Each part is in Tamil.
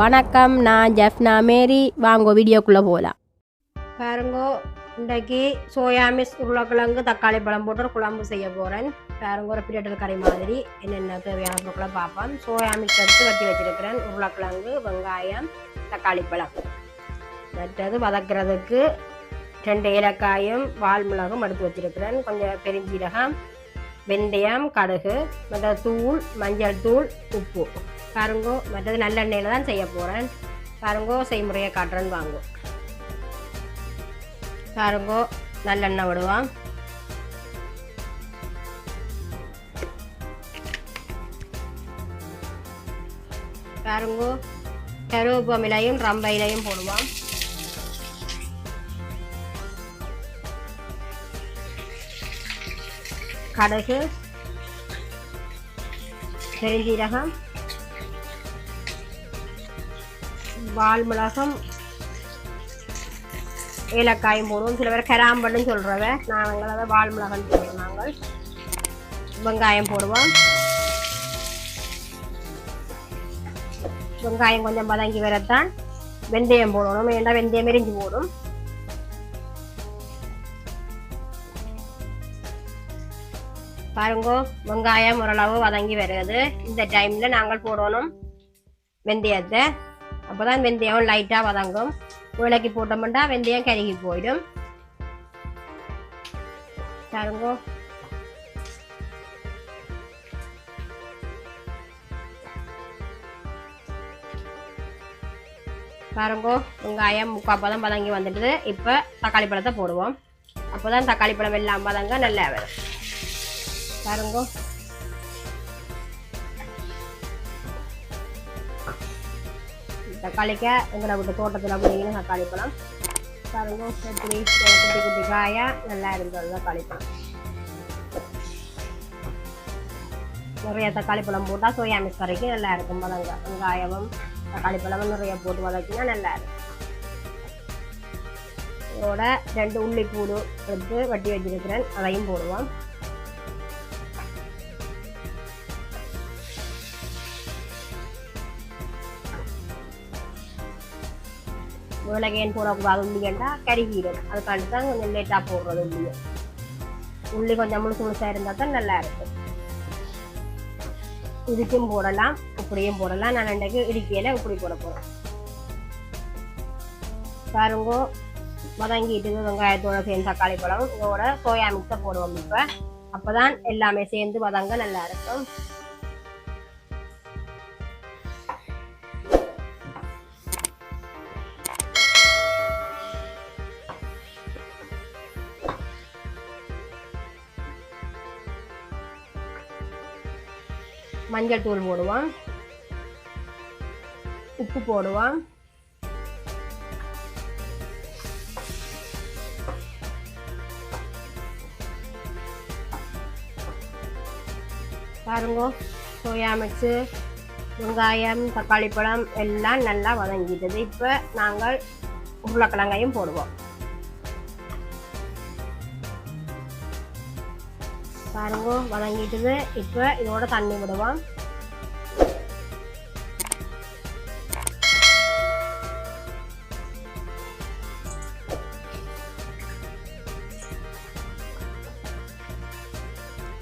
வணக்கம் நான் ஜெஃப்னா மேரி. வாங்கோ வீடியோக்குள்ளே போகலாம் பாருங்கோ இன்றைக்கு சோயா மிஸ் உருளைக்கிழங்கு தக்காளி பழம் போட்டு ஒரு குழம்பு செய்ய போகிறேன் பாருங்க ஒரு பிரியாட்டல் கறி மாதிரி. என்னென்ன தேவையான பொருட்களை பார்ப்போம். சோயா மிக்ஸ் எடுத்து வெட்டி வச்சிருக்கிறேன். உருளைக்கிழங்கு வெங்காயம் தக்காளி பழம். மற்றது வதக்கிறதுக்கு ரெண்டு ஏலக்காயும் வால் மிளகும் எடுத்து வச்சிருக்கிறேன். கொஞ்சம் பெருஞ்சீரகம் வெந்தயம் கடுகு மற்ற தூள் மஞ்சள் தூள் உப்பு. பாருங்கோ மற்றது நல்லெண்ணெயில் தான் செய்ய போகிறேன் பாருங்கோ செய்முறையை காட்டுறேன்னு வாங்கோ. பாருங்கோ நல்லெண்ணெய் விடுவான் பாருங்கோ கருவேப்பமிலையும் ரம்பையிலையும் போடுவான் கடுகு பெருஞ்சீரகம் வால் மிளகம் ஏலக்காயும் போடுவோம். சில பேர் கராம்பன்னு சொல்கிறவ நாங்கள் அதை வால் மிளகான்னு சொல்கிறோம் நாங்கள். வெங்காயம் போடுவோம். வெங்காயம் கொஞ்சம் பதங்கி வரத்தான் வெந்தயம் போடணும். ஏண்டா வெந்தயம் எரிஞ்சு போடும்? பாருங்கோ வெங்காயம் ஓரளவு வதங்கி வருது. இந்த டைமில் நாங்கள் போடணும் வெந்தயத்தை. அப்போ தான் வெந்தயம் லைட்டாக வதங்கும். உலக்கி போட்டோம்னா வெந்தயம் கருகி போயிடும். பாருங்கோ. பாருங்கோ வெங்காயம் முக்கால் பதம் வந்துட்டு இப்போ தக்காளி பழத்தை போடுவோம். அப்போ தான் தக்காளி பழம் எல்லாம் வதங்க நல்லா வரும். பாருங்க. தக்காளிக்க எங்களை விட்டு தோட்டத்தில் அப்படிங்கிற தக்காளி பழம். பாருங்க எப்படி குட்டி குட்டி காயா நல்லா இருந்தது தக்காளி பழம். நிறைய தக்காளி பழம் போட்டால் சோயா மிக்ஸ் வரைக்கும் நல்லா இருக்கும் பழங்க வெங்காயமும் தக்காளி பழமும் நிறைய போட்டு வதக்கினா நல்லா இருக்கும். இதோட ரெண்டு உள்ளி பூடு எடுத்து வட்டி வச்சிருக்கிறேன் அதையும் போடுவோம். மிளகேன் போடக்கூடாது உள்ளிகண்டா கருகிடும் அதுக்காண்டி தான் கொஞ்சம் லேட்டாக போடுறது உள்ளியை உள்ளி கொஞ்சம் முழுசு முழுசாக இருந்தால் தான் நல்லா இருக்கும். இதுக்கும் போடலாம் இப்படியும் போடலாம். நான் இன்றைக்கு இடிக்கையில் இப்படி போட போகிறேன் பாருங்க வதங்கிட்டு வெங்காயத்தோட சேர்ந்து தக்காளி பழம். இதோட சோயா மிக்ஸை போடுவோம் இப்போ. அப்போ தான் எல்லாமே சேர்ந்து வதங்க நல்லா இருக்கும். மஞ்சள் தூள் போடுவோம். உப்பு போடுவோம். பாருங்க சோயா மிக்ஸு வெங்காயம் தக்காளி பழம் எல்லாம் நல்லா வதங்கிட்டது. இப்போ நாங்கள் உருளைக்கிழங்கையும் போடுவோம். பாருங்க வதங்கிட்டுது இப்போ இதோட தண்ணி விடுவோம்.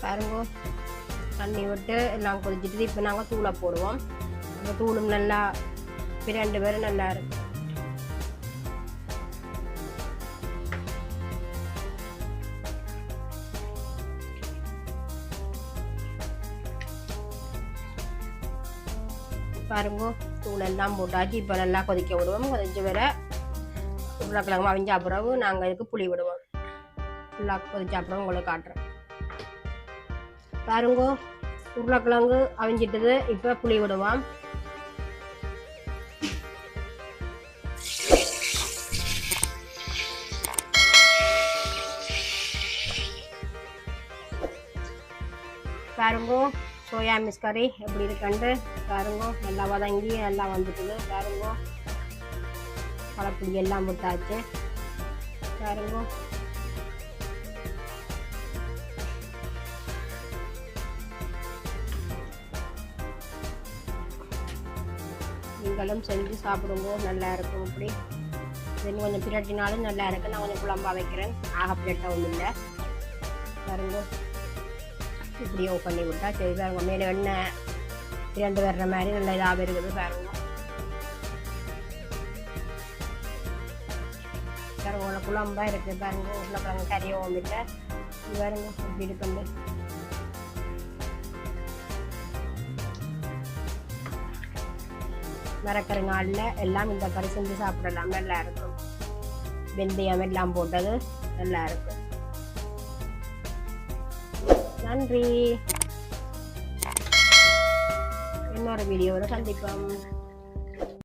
பாருங்க தண்ணி விட்டு எல்லாம் கொதிச்சுட்டு இப்போ நாங்கள் தூளை போடுவோம். அந்த தூளும் நல்லா ரெண்டு பேரும் நல்லா இருக்கும் பாருங்க. தூளெல்லாம் போட்டாச்சு. இப்போ நல்லா கொதிக்க விடுவோம். கொதிச்சு வர உருளைக்கிழங்கு அவிஞ்ச அப்புறம் நாங்கள் இதுக்கு புளி விடுவோம். ஃபுல்லாக கொதிச்ச அப்புறம் உங்களுக்கு காட்டுறேன். பாருங்க உருளைக்கிழங்கு அவிஞ்சிட்டது. இப்போ புளி விடுவோம். பாருங்க சோயா மிஸ் கறி எப்படி இருக்குன்ட்டு. பாருங்க. நல்லா வதங்கி எல்லாம் வந்துட்டுது பாருங்க. களைப்புளி எல்லாம் விட்டாச்சு பாருங்க. நீங்களும் செஞ்சு சாப்பிடுங்க. நல்லா இருக்கும் இப்படி. இன்னும் கொஞ்சம் பிரட்டினாலும் நல்லா இருக்கு. நான் கொஞ்சம் குழம்பா வைக்கிறேன். ஆக பிரட்டவும் இல்லை. பாருங்க. இப்படி ஓ பண்ணி விட்டா சரி. பாருங்க. மேலே எண்ணெய் இரண்டு வர்ற மாதிரி நல்ல இதாக இருக்குது பாருங்க. பாருங்க குழம்பா இருக்கு பாருங்க. உருளைக்கிழங்கு கறியவும் இல்லை இது பாருங்க இப்படி இருக்குது மரக்கருங்காலில் எல்லாம் இந்த கறி செஞ்சு சாப்பிடலாம் நல்லா இருக்கும். வெந்தயம் எல்லாம் போட்டது நல்லா இருக்கும். நன்றி. இன்னொரு வீடியோவில் சந்திப்போம்.